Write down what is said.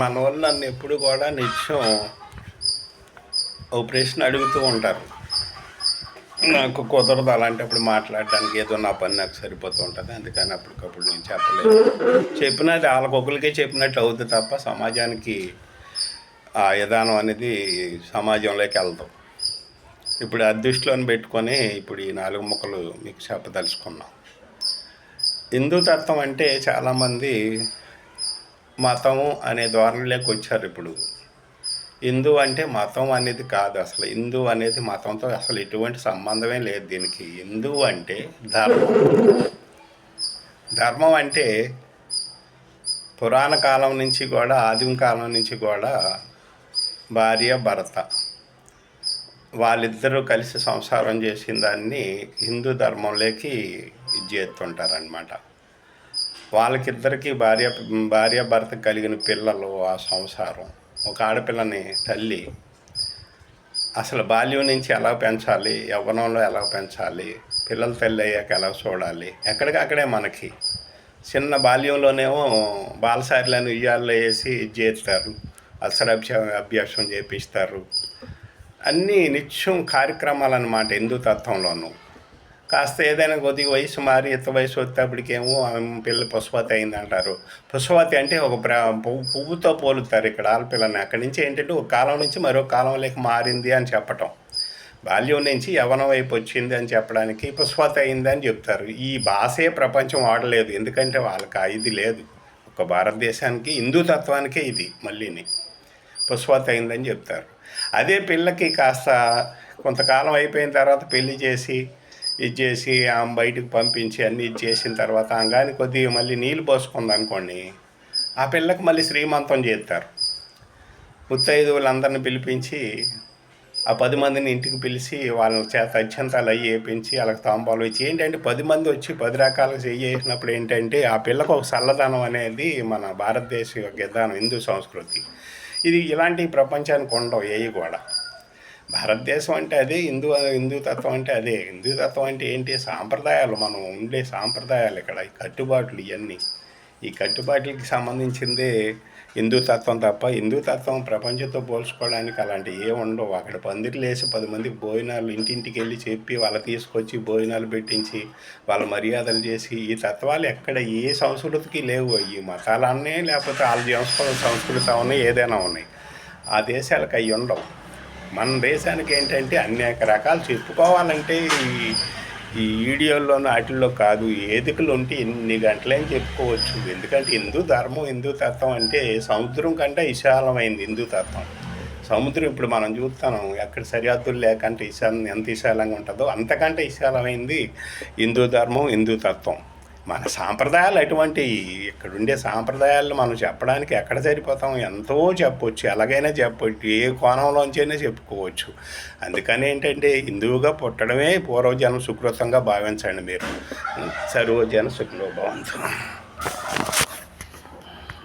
మన వాళ్ళు నన్ను ఎప్పుడు కూడా నిత్యం ఓ ప్రశ్న అడుగుతూ ఉంటారు. నాకు కుదరదు అలాంటప్పుడు మాట్లాడడానికి ఏదో నా పని నాకు సరిపోతూ ఉంటుంది. అందుకని అప్పటికప్పుడు నేను చెప్పలేదు. చెప్పినది వాళ్ళకొకరికే చెప్పినట్టు అవుతుంది తప్ప సమాజానికి ఆ విధానం అనేది సమాజంలోకి వెళ్తాం ఇప్పుడు అదృష్టిలోని పెట్టుకొని ఇప్పుడు ఈ నాలుగు ముక్కలు మీకు చెప్పదలుచుకున్నాం. హిందూ తత్వం అంటే చాలామంది మతము అనే ధోరణిలోకి వచ్చారు ఇప్పుడు. హిందూ అంటే మతం అనేది కాదు అసలు. హిందూ అనేది మతంతో అసలు ఎటువంటి సంబంధమే లేదు దీనికి. హిందూ అంటే ధర్మం. ధర్మం అంటే పురాణ కాలం నుంచి కూడా ఆదిమ కాలం నుంచి కూడా భార్య భర్త వాళ్ళిద్దరూ కలిసి సంసారం చేసిన దాన్ని హిందూ ధర్మంలోకి ఇది చేస్తుంటారనమాట వాళ్ళకిద్దరికి భార్య భార్య భర్త కలిగిన పిల్లలు ఆ సంసారం. ఒక ఆడపిల్లని తల్లి. అసలు బాల్యం నుంచి ఎలా పెంచాలి? యవ్వనంలో ఎలా పెంచాలి? పిల్లల తల్లి అయ్యాక ఎలా చూడాలి? ఎక్కడికక్కడే మనకి. చిన్న బాల్యంలోనేమో బాలసారిలను ఉయ్యాల్లో వేసి చేస్తారు. అక్షరాభ్యా అభ్యాసం చేపిస్తారు. అన్నీ నిత్యం కార్యక్రమాలు అన్నమాట హిందూ తత్వంలోనూ. కాస్త ఏదైనా కొద్దిగా వయసు మారి ఎత్త వయసు వచ్చేప్పటికేమో ఆమె పిల్ల పుష్పవతి అయింది అంటారు పుష్పవతి అంటే ఒక పువ్వు పువ్వుతో పోలుతారు ఇక్కడ ఆడపిల్లని. అక్కడి నుంచి ఏంటంటే ఒక కాలం నుంచి మరో కాలంలోకి మారింది అని చెప్పటం. బాల్యం నుంచి యవనం వైపు వచ్చింది అని చెప్పడానికి పుష్పవతి అయింది అని చెప్తారు. ఈ భాషే ప్రపంచం వాడలేదు ఎందుకంటే వాళ్ళకి ఆ ఇది లేదు. ఒక భారతదేశానికి హిందూ తత్వానికే ఇది మళ్ళీని. పుష్పవతి అయిందని చెప్తారు. అదే పిల్లకి కాస్త కొంతకాలం అయిపోయిన తర్వాత పెళ్ళి చేసి ఇది చేసి ఆమె బయటకు పంపించి అన్నీ ఇది చేసిన తర్వాత ఆమె కొద్దిగా మళ్ళీ నీళ్ళు పోసుకుంది అనుకోండి ఆ పిల్లకి మళ్ళీ శ్రీమంతం చేస్తారు. ముత్తైదువులందరిని పిలిపించి ఆ పది మందిని ఇంటికి పిలిచి వాళ్ళ చేత అత్యంతాలు అయ్యి వేయించి వాళ్ళకి తాంబాలు ఇచ్చి ఏంటంటే పది మంది వచ్చి పది రకాలు చేసినప్పుడు ఏంటంటే ఆ పిల్లకు ఒక చల్లదనం అనేది మన భారతదేశ యొక్క విధానం హిందూ సంస్కృతి. ఇది ఇలాంటి ప్రపంచానికి ఉండవు ఏవి కూడా. భారతదేశం అంటే అదే హిందూ హిందూ తత్వం అంటే అదే. హిందూ తత్వం అంటే ఏంటి? సాంప్రదాయాలు. మనం ఉండే సాంప్రదాయాలు ఇక్కడ. ఈ కట్టుబాట్లు ఇవన్నీ ఈ కట్టుబాట్లకి సంబంధించిందే హిందూ తత్వం తప్ప హిందూ తత్వం ప్రపంచంతో పోల్చుకోవడానికి అలాంటివి ఏ ఉండవు. అక్కడ పందిర్లు వేసి పది మంది భోజనాలు ఇంటింటికి వెళ్ళి చెప్పి వాళ్ళ తీసుకొచ్చి భోజనాలు పెట్టించి వాళ్ళ మర్యాదలు చేసి ఈ తత్వాలు ఎక్కడ? ఏ సంస్కృతికి లేవు. ఈ మతాలన్నీ లేకపోతే వాళ్ళ సంస్కృతి సంస్కృతి ఉన్నాయి ఏదైనా ఉన్నాయి. ఆ దేశాలకు అవి ఉండవు. మన దేశానికి ఏంటంటే అనేక రకాలు చెప్పుకోవాలంటే ఈ ఈ వీడియోల్లోనూ వాటిల్లో కాదు. ఏదికలు ఉంటే ఎన్ని గంటలేని చెప్పుకోవచ్చు. ఎందుకంటే హిందూ ధర్మం హిందూ తత్వం అంటే సముద్రం కంటే విశాలమైంది హిందూ తత్వం. సముద్రం ఇప్పుడు మనం చూస్తాం ఎక్కడ సరిహద్దులు లేకంటే విశాలం ఎంత విశాలంగా ఉంటుందో అంతకంటే విశాలమైంది హిందూ ధర్మం హిందూ తత్వం. మన సాంప్రదాయాలు అటువంటి ఇక్కడుండే సాంప్రదాయాలు మనం చెప్పడానికి ఎక్కడ సరిపోతాం? ఎంతో చెప్పవచ్చు ఎలాగైనా చెప్పచ్చు. ఏ కోణంలోంచైనా చెప్పుకోవచ్చు. అందుకని ఏంటంటే హిందువుగా పుట్టడమే పూర్వజన్మ సుకృతంగా భావించండి మీరు. సర్వజన సుఖలో బాగుంది